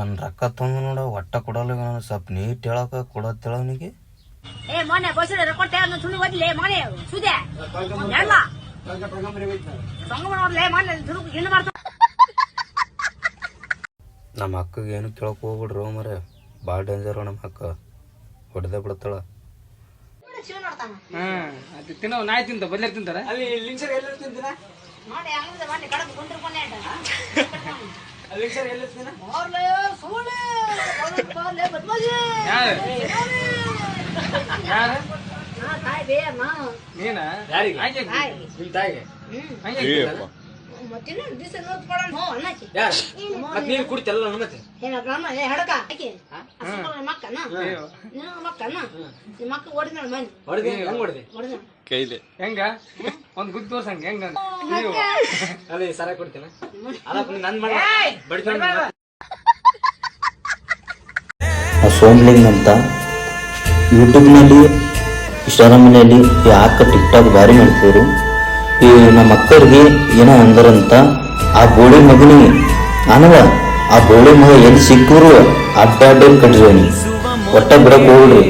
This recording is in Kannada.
ನನ್ನ ರೊಕ್ಕ ತುಂಬ ನೋಡ ಒಟ್ಟ ಕೊಡಲ್ಲ ನಾನು ಸ್ವಲ್ಪ ನೀಟ್ ಹೇಳಕ ಕೊಡತ್ ಅವನಿಗೆ. ಏ ಮೊನ್ನೆ ಕೊಟ್ಟೆ ಮೊನ್ನೆ ಸುದೆ ಎಲ್ಲ ಮೊನ್ನೆ ನಮ್ಮ ಅಕ್ಕಗೆ ಏನು ಕೇಳಕ್ ಹೋಗ್ಬಿಡ್ರಿ ಮರೆ. ಭಾಳ ಡೇಂಜರ್ ನಮ್ಮ ಅಕ್ಕ. ಹೊಡೆದೇ ಬಿಡ್ತಾಳ. ಅದು ತಿನ್ನೋ ನಾಯಿ ತಿಂತ ಬದ್ಲೆ ತಿಂತಾರ. ಅಲ್ಲಿ ಲಿಂಕ್ಸರ್ ಎಲ್ಲ ತಿಂತೀನ ನೋಡಿ ಹಂಗದ ಮೊನ್ನೆ ಕಡದು ಕುಂಟ್ರು ಕೊನೆ ಅಲ್ಲಿ ಲಿಂಕ್ಸರ್ ಎಲ್ಲ ತಿಂತೀನ ನೀನ? ಕುಡಿತಲ್ಲ ಮತ್ತೆ ಹಡಕ. ಮಕ್ಕನ? ಮಕ್ಕನ? ನಿಮ್ಮ ಮಕ್ಕ ಮನೆ? ಹೊಡೆದೆ? ಹೆಂಗ್ ಹೊಡೆದೆ? ಓಡಿದ್ನ ಹೆಂಗ? ಒಂದ್ ಗುದ್ದು ತೋರ್ಸಂಗ ಹೆಂಗ ಅಲ್ಲ ಸರ ಕೊಡ್ತೇನೆ? ಅಲ್ಲ ನನ್ ಮಾಡ ಸೋಮ್ಲಿಂಗ್ ಅಂತ ಯೂಟ್ಯೂಬ್ನಲ್ಲಿ, ಇನ್ಸ್ಟಾಗ್ರಾಮ್ನಲ್ಲಿ ಯಾಕ ಟಿಕ್ ಟಾಕ್ ಭಾರಿ ಮಾಡ್ತಿದ್ರು? ಈ ನಮ್ಮ ಅಕ್ಕವ್ರಿಗೆ ಏನೋ ಅಂದರಂತ ಆ ಬೋಳಿ ಮಗನಿಗೆ ಆನವ ಆ ಬೋಳಿ ಮಗ ಎಲ್ಲಿ ಸಿಕ್ಕರು ಅಡ್ಡ ಅಡ್ಡ ಕಟ್ರಿ ಒಟ್ಟ ಬಿಡಕ್ ಹೋಗ್ರಿ